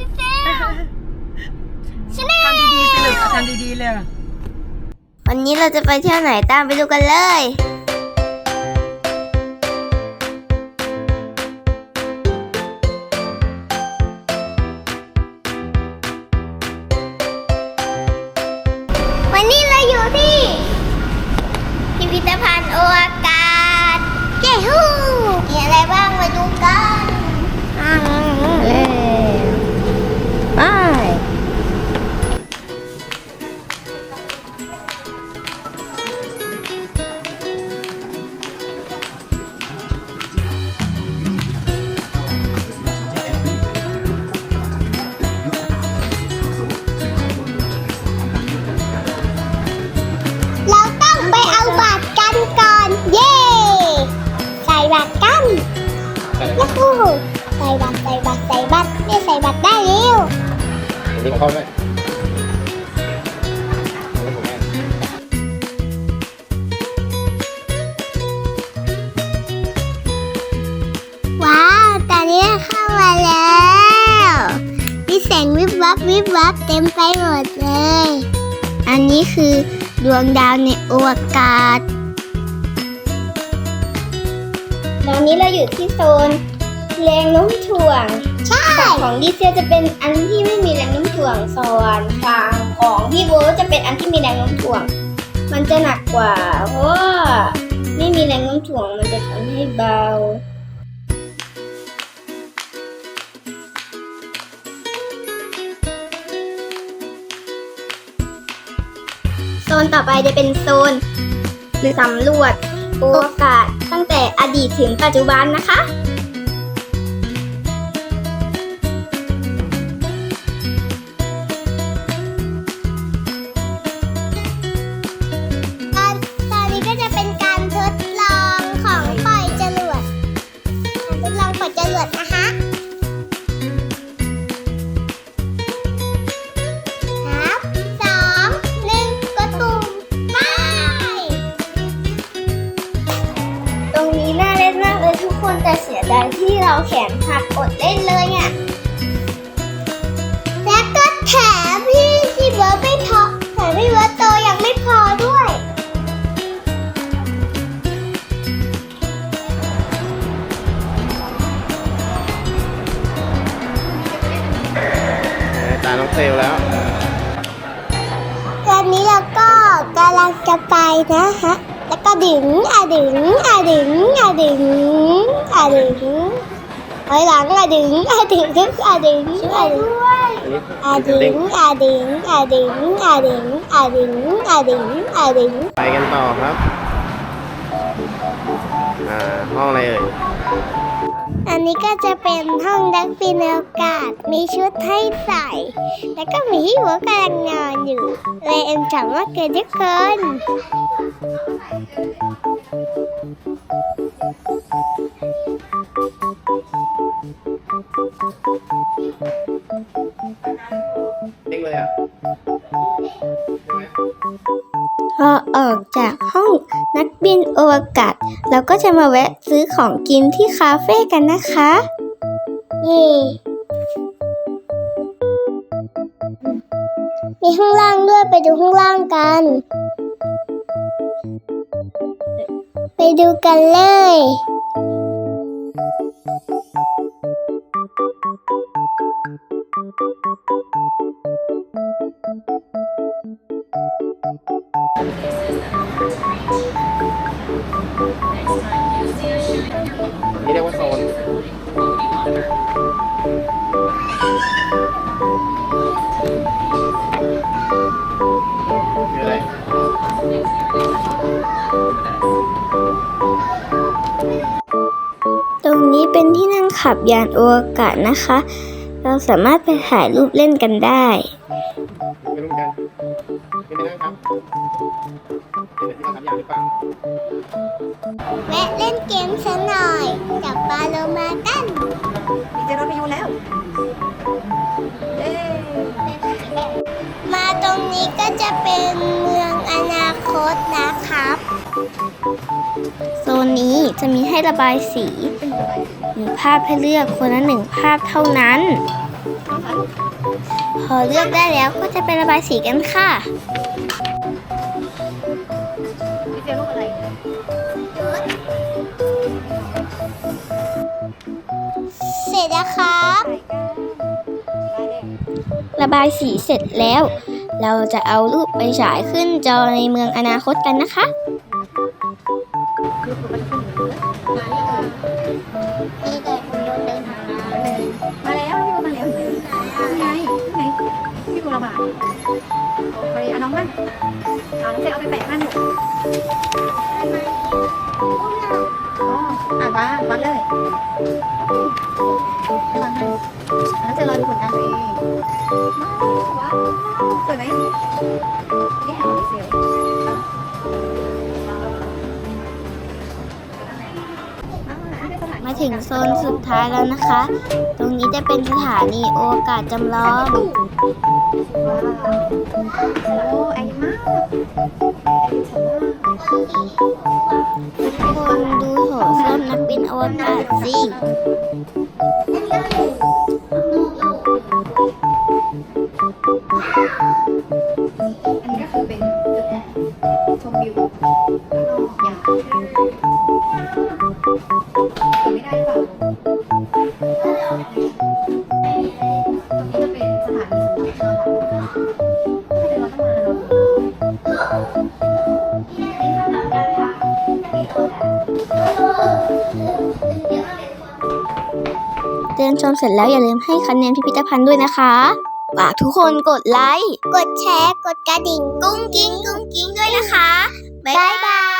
ดิเซลชาแนลทำดีๆสิลูกเอาทำดีๆเลย วันนี้เราจะไปเที่ยวไหนตามไปดูกันเลย ยัฮูใส่บัตรใส่บัตรใส่บัตรไม่ใส่บัตรได้แล้วลิงเข้าด้วยว้าว ตอนนี้เข้ามาแล้วมีแสงวิบวับวิบวับเต็มไปหมดเลย อันนี้คือดวงดาวในอวกาศตอนนี้เราอยู่ที่โซน แรงโน้มถ่วงใช่ของดีเซลจะเป็นอันที่ไม่มีแรงโน้มถ่วงส่วนฝั่งของพี่โบทจะเป็นอันที่มีแรงโน้มถ่วง มันจะหนักกว่า เพราะว่าไม่มีแรงโน้มถ่วงมันจะทำให้เบาโซนต่อไปจะเป็นโซนหรือสำรวจโอกาสตั้งแต่อดีตถึงปัจจุบันนะคะ คนแต่เสียดายที่เราแขนหักอดเล่นเลยอะและก็แถมพี่ที่เบิร์ดไม่พอแถมพี่เบิร์ดโตยังไม่พอด้วยตาน้องเซลแล้วตอนนี้เราก็กำลังจะไปนะฮะ Để có đứng, à đứng, à đứng, à đứng, à đứng Hỏi lắng, à đứng, à đứng, à đứng, à đứng À đứng, à đứng, à đứng, à đứng, à đứng, à đứng, à đứng ไปกันต่อครับ อ่า ห้องอะไรเอ่ย อันนี้ก็จะเป็นห้องนักบินอวกาศ มีชุดให้ใส่ แล้วก็มีที่หัวกำลังนอนอยู่ เลยเอ็มจังว่าเกินทุกคนเด้งเลยอะ พอออกจากห้องนักบินอวกาศเราก็จะมาแวะซื้อของกินที่คาเฟ่กันนะคะ เย่มีข้างล่างด้วยไปดูข้างล่างกัน ไปดูกันเลย นี่เรียกว่าโซนคืออะไรตรงนี้เป็นที่นั่งขับยานอวกาศนะคะ เราสามารถไปถ่ายรูปเล่นกันได้ไม่รู้เหมือนกันไม่ได้นั่งครับเป็นที่ทำอย่างหรือเปล่าแวะเล่นเกมซะหน่อย จับปลาโลมากันมีเจรถไปอยู่แล้วเย้มาตรงนี้ก็จะเป็นเมืองอนาคตนะครับ โซนนี้จะมีให้ระบายสี มีภาพให้เลือกคนละหนึ่งภาพเท่านั้น พอเลือกได้แล้วก็จะไประบายสีกันค่ะพี่เฟียลูกอะไรเสร็จแล้วครับ ระบายสีเสร็จแล้ว เราจะเอารูปไปฉายขึ้นจอในเมืองอนาคตกันนะคะ เอาน้องเจ๊เอาไปแปะมั่นอยู่อ๋ออะวางวางเลยให้วางให้แล้วเจะรอดูผลงานตัวเองว้าวสวยไหมนี่หาเสียวมาถึงโซนสุดท้ายแล้วนะคะ ตรงนี้จะเป็นสถานีโอกาสจำลองว้าวโอ้ ทุกคนดูโถส้มนักบินอวกาศสิอันนี้ก็คือเป็นจุดชมวิวแล้วก็ยาวเปิดไม่ได้เปล่า เดินชมเสร็จแล้วอย่าลืมให้คะแนนพิพิธภัณฑ์ด้วยนะคะฝากทุกคนกดไลค์ กดแชร์ กดกระดิ่ง กุ้งกิ้งกุ้งกิ้งด้วยนะคะ บ๊ายบาย